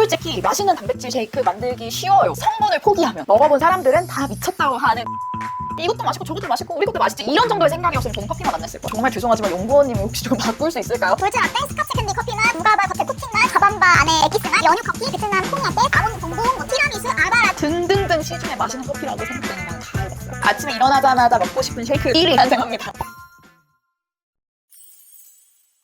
솔직히 맛있는 단백질 쉐이크 만들기 쉬워요. 성분을 포기하면. 먹어본 사람들은 다 미쳤다고 하는 이것도 맛있고 저것도 맛있고 우리 것도 맛있지 이런 정도의 생각이었으면 저는 커피만 안 냈을 거예요. 정말 죄송하지만 용구원님이 혹시 좀 바꿀 수 있을까요? 돌진 라떼, 스카치 캔디 커피 맛, 무가바 겉에 쿠킹 맛, 가밤바 안에 에기스 맛, 연유 커피, 베트남 콩라떼, 아몬드 봉봉, 뭐 티라미수, 아바라 등등등 시중에 맛있는 커피라고 생각되는 건 다 해봤어요. 아침에 일어나자마자 먹고 싶은 쉐이크 1위 탄생합니다.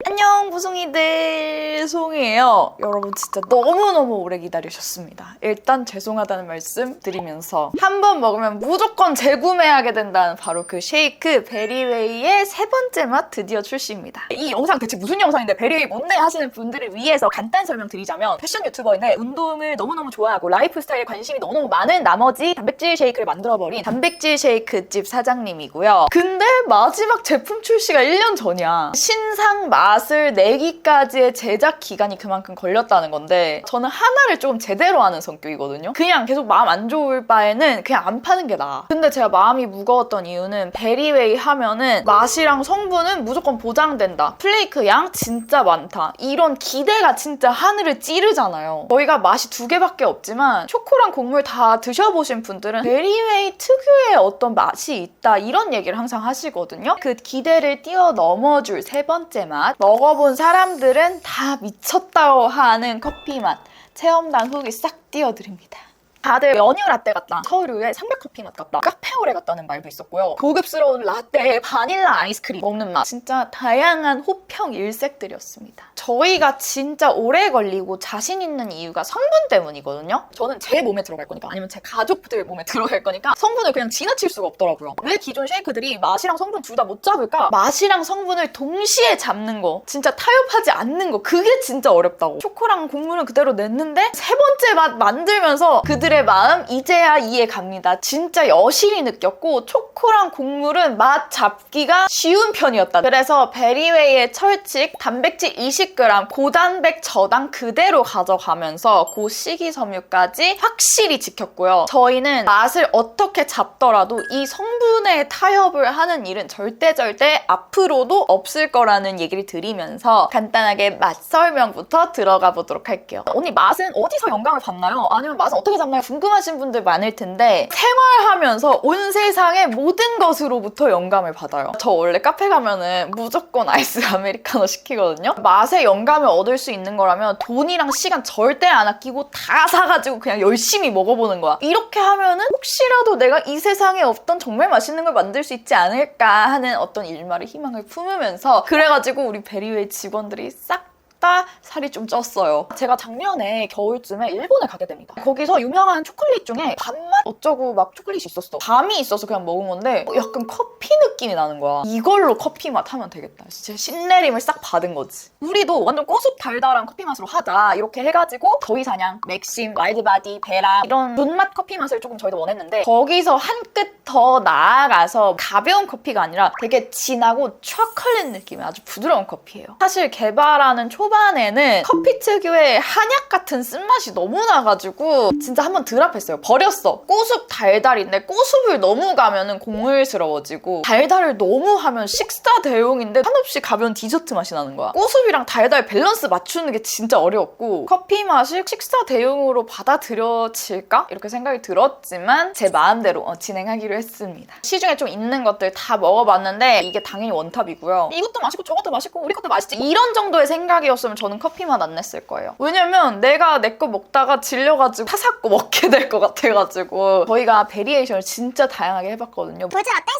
안녕 구송이들 송이에요. 여러분 진짜 너무너무 오래 기다리셨습니다. 일단 죄송하다는 말씀 드리면서 한 번 먹으면 무조건 재구매하게 된다는 바로 그 쉐이크 베리웨이의 세 번째 맛 드디어 출시입니다. 이 영상 대체 무슨 영상인데 베리웨이 뭔데 하시는 분들을 위해서 간단 설명드리자면 패션 유튜버인데 운동을 너무너무 좋아하고 라이프 스타일에 관심이 너무너무 많은 나머지 단백질 쉐이크를 만들어버린 단백질 쉐이크 집 사장님이고요. 근데 마지막 제품 출시가 1년 전이야. 신상 맛을 내기까지의 제작 기간이 그만큼 걸렸다는 건데 저는 하나를 조금 제대로 하는 성격이거든요. 그냥 계속 마음 안 좋을 바에는 그냥 안 파는 게 나아. 근데 제가 마음이 무거웠던 이유는 베리웨이 하면은 맛이랑 성분은 무조건 보장된다. 플레이크 양 진짜 많다. 이런 기대가 진짜 하늘을 찌르잖아요. 저희가 맛이 두 개밖에 없지만 초코랑 곡물 다 드셔보신 분들은 베리웨이 특유의 어떤 맛이 있다 이런 얘기를 항상 하시거든요. 그 기대를 뛰어넘어줄 세 번째 맛 먹어본 사람들은 다 미쳤다고 하는 커피 맛 체험단 후기 싹 띄워드립니다. 다들 연유 라떼 같다. 서울유의 삼백커피 맛 같다. 카페오레 같다는 말도 있었고요. 고급스러운 라떼에 바닐라 아이스크림 먹는 맛. 진짜 다양한 호평 일색들이었습니다. 저희가 진짜 오래 걸리고 자신 있는 이유가 성분 때문이거든요. 저는 제 몸에 들어갈 거니까 아니면 제 가족들 몸에 들어갈 거니까 성분을 그냥 지나칠 수가 없더라고요. 왜 기존 쉐이크들이 맛이랑 성분 둘 다 못 잡을까? 맛이랑 성분을 동시에 잡는 거. 진짜 타협하지 않는 거. 그게 진짜 어렵다고. 초코랑 곡물은 그대로 냈는데 세 번째 맛 만들면서 그들의 마음 이제야 이해 갑니다. 진짜 여실히 느꼈고 초코랑 곡물은 맛 잡기가 쉬운 편이었다. 그래서 베리웨이의 철칙 단백질 20g 고단백 저당 그대로 가져가면서 고 식이섬유까지 확실히 지켰고요. 저희는 맛을 어떻게 잡더라도 이 성분의 타협을 하는 일은 절대 절대 앞으로도 없을 거라는 얘기를 드리면서 간단하게 맛 설명부터 들어가 보도록 할게요. 언니 맛은 어디서 영감을 받나요? 아니면 맛은 어떻게 잡나요? 궁금하신 분들 많을 텐데 생활하면서 온 세상의 모든 것으로부터 영감을 받아요. 저 원래 카페 가면은 무조건 아이스 아메리카노 시키거든요. 맛에 영감을 얻을 수 있는 거라면 돈이랑 시간 절대 안 아끼고 다 사가지고 그냥 열심히 먹어보는 거야. 이렇게 하면은 혹시라도 내가 이 세상에 없던 정말 맛있는 걸 만들 수 있지 않을까 하는 어떤 일말의 희망을 품으면서 그래가지고 우리 베리웨이 직원들이 싹 다 살이 좀 쪘어요. 제가 작년에 겨울쯤에 일본에 가게 됩니다. 거기서 유명한 초콜릿 중에 밤맛 어쩌고 막 초콜릿이 있었어. 밤이 있어서 그냥 먹은 건데 어, 약간 커피 느낌이 나는 거야. 이걸로 커피 맛 하면 되겠다. 진짜 신내림을 싹 받은 거지. 우리도 완전 고수 달달한 커피 맛으로 하자. 이렇게 해가지고 더위사냥, 맥심, 와일드바디, 베라 이런 존맛 커피 맛을 조금 저희도 원했는데 거기서 한 끗 더 나아가서 가벼운 커피가 아니라 되게 진하고 초콜릿 느낌의 아주 부드러운 커피예요. 사실 개발하는 초반 에는 커피 특유의 한약 같은 쓴맛이 너무 나가지고 진짜 한번 드랍했어요. 버렸어. 꼬숲 달달인데 꼬숲을 너무 가면은 곡물스러워지고 달달을 너무 하면 식사 대용인데 한없이 가벼운 디저트 맛이 나는 거야. 꼬숲이랑 달달 밸런스 맞추는 게 진짜 어려웠고 커피 맛이 식사 대용으로 받아들여질까? 이렇게 생각이 들었지만 제 마음대로 어, 진행하기로 했습니다. 시중에 좀 있는 것들 다 먹어봤는데 이게 당연히 원탑이고요. 이것도 맛있고 저것도 맛있고 우리 것도 맛있지 이런 정도의 생각이었 으면 저는 커피 맛안 냈을 거예요. 왜냐면 내가 내 거 먹다가 질려가지고 사사고 먹게 될 것 같아가지고 저희가 베리에이션을 진짜 다양하게 해봤거든요. 스카치 캔디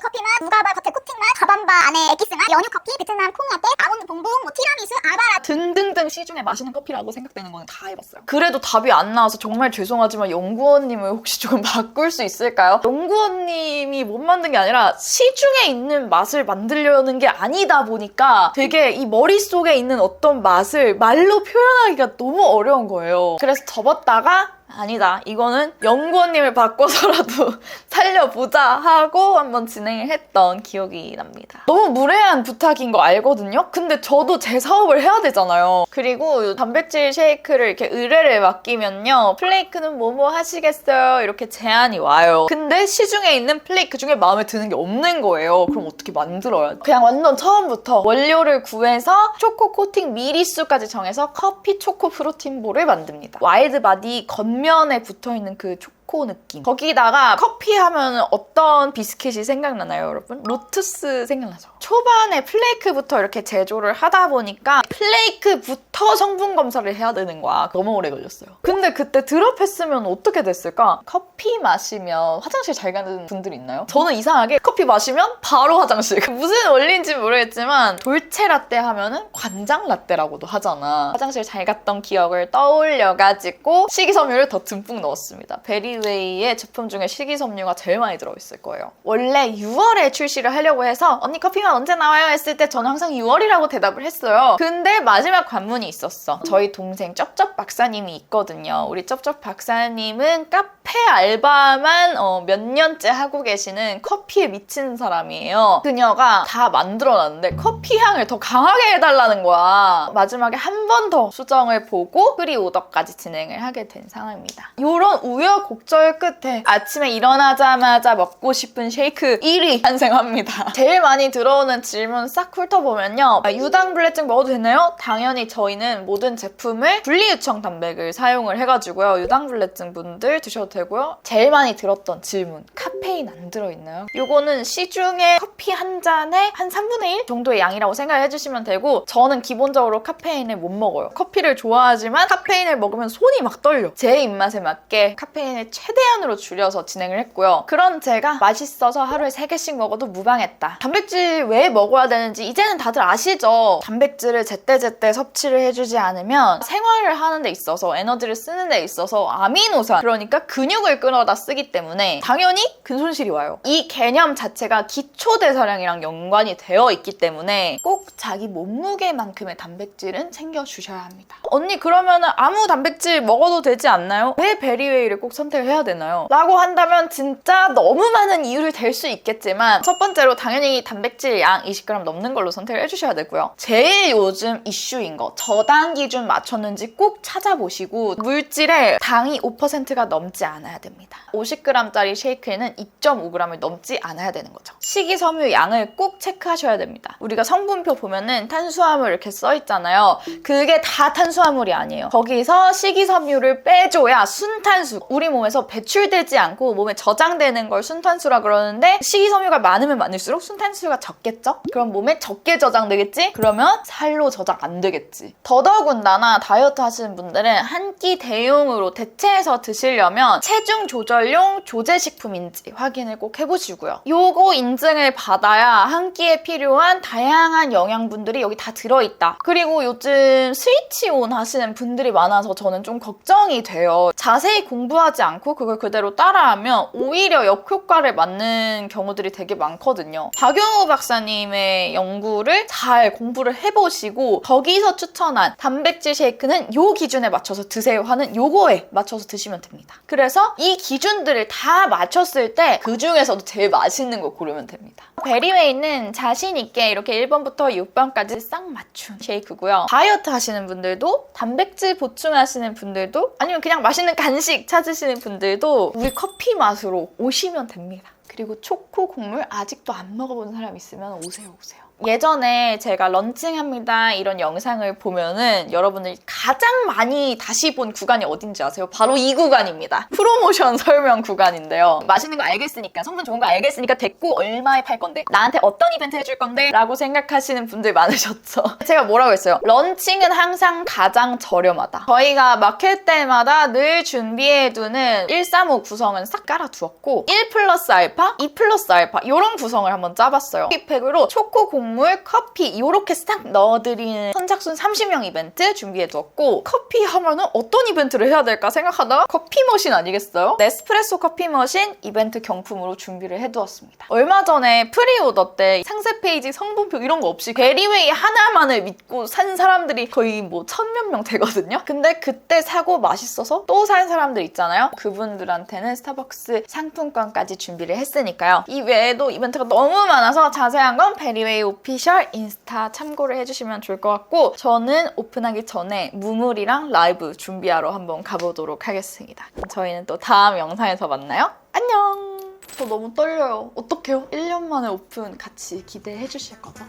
커피 맛, 무가바 겉에 쿠킹 맛, 가밤바 안에 에기스 맛, 연유 커피, 베트남 콩라떼, 아몬드 봉봉, 뭐 티라미수, 아바라 등등등 시중에 맛있는 커피라고 생각되는 거는 다 해봤어요. 그래도 답이 안 나와서 정말 죄송하지만 연구원님을 혹시 조금 바꿀 수 있을까요? 연구원님이 못 만든 게 아니라 시중에 있는 맛을 만들려는 게 아니다 보니까 되게 이 머릿속에 있는 어떤 맛을 말로 표현하기가 너무 어려운 거예요. 그래서 접었다가 아니다. 이거는 연구원님을 바꿔서라도 살려보자 하고 한번 진행을 했던 기억이 납니다. 너무 무례한 부탁인 거 알거든요? 근데 저도 제 사업을 해야 되잖아요. 그리고 단백질 쉐이크를 이렇게 의뢰를 맡기면요. 플레이크는 뭐뭐 하시겠어요? 이렇게 제안이 와요. 근데 시중에 있는 플레이크 중에 마음에 드는 게 없는 거예요. 그럼 어떻게 만들어야 돼? 그냥 완전 처음부터 원료를 구해서 초코 코팅 미리수까지 정해서 커피 초코 프로틴볼을 만듭니다. 와일드 바디 겉면에 붙어 있는 그 초코 느낌. 거기다가 커피 하면 어떤 비스킷이 생각나나요, 여러분? 로투스 생각나죠? 초반에 플레이크부터 이렇게 제조를 하다 보니까 플레이크부터 성분 검사를 해야 되는 거야. 너무 오래 걸렸어요. 근데 그때 드롭했으면 어떻게 됐을까? 커피 마시면 화장실 잘 가는 분들 있나요? 저는 이상하게 커피 마시면 바로 화장실. 그 무슨 원리인지 모르겠지만 돌체 라떼 하면은 관장 라떼라고도 하잖아. 화장실 잘 갔던 기억을 떠올려가지고 식이섬유를 더 듬뿍 넣었습니다. 베리 웨이의 제품 중에 식이섬유가 제일 많이 들어있을 거예요. 원래 6월에 출시를 하려고 해서 언니 커피만 언제 나와요? 했을 때 저는 항상 6월이라고 대답을 했어요. 근데 마지막 관문이 있었어. 저희 동생 쩝쩝 박사님이 있거든요. 우리 쩝쩝 박사님은 카페 알바만 어, 몇 년째 하고 계시는 커피에 미친 사람이에요. 그녀가 다 만들어놨는데 커피 향을 더 강하게 해달라는 거야. 마지막에 한 번 더 수정을 보고 프리오더까지 진행을 하게 된 상황입니다. 이런 우여곡절 끝에 아침에 일어나자마자 먹고 싶은 쉐이크 1위 탄생합니다. 제일 많이 들어오는 질문 싹 훑어보면요. 아, 유당불내증 먹어도 되나요? 당연히 저희는 모든 제품을 분리유청 단백을 사용을 해가지고요. 유당불내증 분들 드셔도 되고요. 제일 많이 들었던 질문. 카페인 안 들어있나요? 요거는 시중에 커피 한 잔에 한 3분의 1 정도의 양이라고 생각을 해주시면 되고 저는 기본적으로 카페인을 못 먹어요. 커피를 좋아하지만 카페인을 먹으면 손이 막 떨려. 제 입맛에 맞게 카페인을 최대한으로 줄여서 진행을 했고요. 그런 제가 맛있어서 하루에 3개씩 먹어도 무방했다. 단백질 왜 먹어야 되는지 이제는 다들 아시죠? 단백질을 제때제때 섭취를 해주지 않으면 생활을 하는 데 있어서 에너지를 쓰는 데 있어서 아미노산 그러니까 근육을 끌어다 쓰기 때문에 당연히 근손실이 와요. 이 개념 자체가 기초 대사량이랑 연관이 되어 있기 때문에 꼭 자기 몸무게만큼의 단백질은 챙겨주셔야 합니다. 언니 그러면 아무 단백질 먹어도 되지 않나요? 왜 베리웨이를 꼭 선택해야 되나요? 라고 한다면 진짜 너무 많은 이유를 댈 수 있겠지만 첫 번째로 당연히 단백질 양 20g 넘는 걸로 선택을 해주셔야 되고요. 제일 요즘 이슈인 거 저당 기준 맞췄는지 꼭 찾아보시고 물질에 당이 5%가 넘지 않아야 됩니다. 50g짜리 쉐이크에는 2.5g을 넘지 않아야 되는 거죠. 식이섬유 양을 꼭 체크하셔야 됩니다. 우리가 성분표 보면은 탄수화물 이렇게 써 있잖아요. 그게 다 탄수화물이 아니에요. 거기서 식이섬유를 빼줘야 순탄수. 우리 몸에서 배출되지 않고 몸에 저장되는 걸 순탄수라 그러는데 식이섬유가 많으면 많을수록 순탄수가 적겠죠? 그럼 몸에 적게 저장되겠지? 그러면 살로 저장 안 되겠지. 더더군다나 다이어트 하시는 분들은 한 끼 대용으로 대체해서 드시려면 체중 조절용 조제식품인지 확인을 꼭 해보시고요. 요거 인증을 받아야 한 끼에 필요한 다양한 영양분들이 여기 다 들어있다. 그리고 요즘 스위치온 하시는 분들이 많아서 저는 좀 걱정이 돼요. 자세히 공부하지 않고 그걸 그대로 따라하면 오히려 역효과를 맞는 경우들이 되게 많거든요. 박용호 박사님의 연구를 잘 공부를 해보시고 거기서 추천한 단백질 쉐이크는 요 기준에 맞춰서 드세요 하는 요거에 맞춰서 드시면 됩니다. 그래서 이 기준들을 다 맞췄을 때 그 중에서도 제일 맛있는 거 고르면 됩니다. 베리웨이는 자신 있게 이렇게 1번부터 6번까지 싹 맞춘 쉐이크고요. 다이어트 하시는 분들도 단백질 보충하시는 분들도 아니면 그냥 맛있는 간식 찾으시는 분들도 우리 커피 맛으로 오시면 됩니다. 그리고 초코 곡물 아직도 안 먹어본 사람 있으면 오세요 오세요. 예전에 제가 런칭합니다 이런 영상을 보면은 여러분들이 가장 많이 다시 본 구간이 어딘지 아세요? 바로 이 구간입니다. 프로모션 설명 구간인데요. 맛있는 거 알겠으니까 성분 좋은 거 알겠으니까 됐고 얼마에 팔 건데 나한테 어떤 이벤트 해줄 건데 라고 생각하시는 분들 많으셨죠. 제가 뭐라고 했어요? 런칭은 항상 가장 저렴하다. 저희가 마켓 때마다 늘 준비해두는 135 구성은 싹 깔아두었고 1 플러스 알파, 2 플러스 알파 이런 구성을 한번 짜봤어요. 이 팩으로 초코 곡물 커피 이렇게 싹 넣어드리는 선착순 30명 이벤트 준비해두었고 커피 하면은 어떤 이벤트를 해야 될까 생각하다가 커피 머신 아니겠어요? 네스프레소 커피 머신 이벤트 경품으로 준비를 해두었습니다. 얼마 전에 프리오더 때 상세 페이지 성분표 이런 거 없이 베리웨이 하나만을 믿고 산 사람들이 거의 뭐 천 몇 명 되거든요. 근데 그때 사고 맛있어서 또 산 사람들 있잖아요. 그분들한테는 스타벅스 상품권까지 준비를 했으니까요. 이 외에도 이벤트가 너무 많아서 자세한 건 베리웨이 오 피셜 인스타 참고를 해주시면 좋을 것 같고 저는 오픈하기 전에 무물이랑 라이브 준비하러 한번 가보도록 하겠습니다. 저희는 또 다음 영상에서 만나요. 안녕! 저 너무 떨려요. 어떡해요? 1년 만에 오픈 같이 기대해 주실 거죠?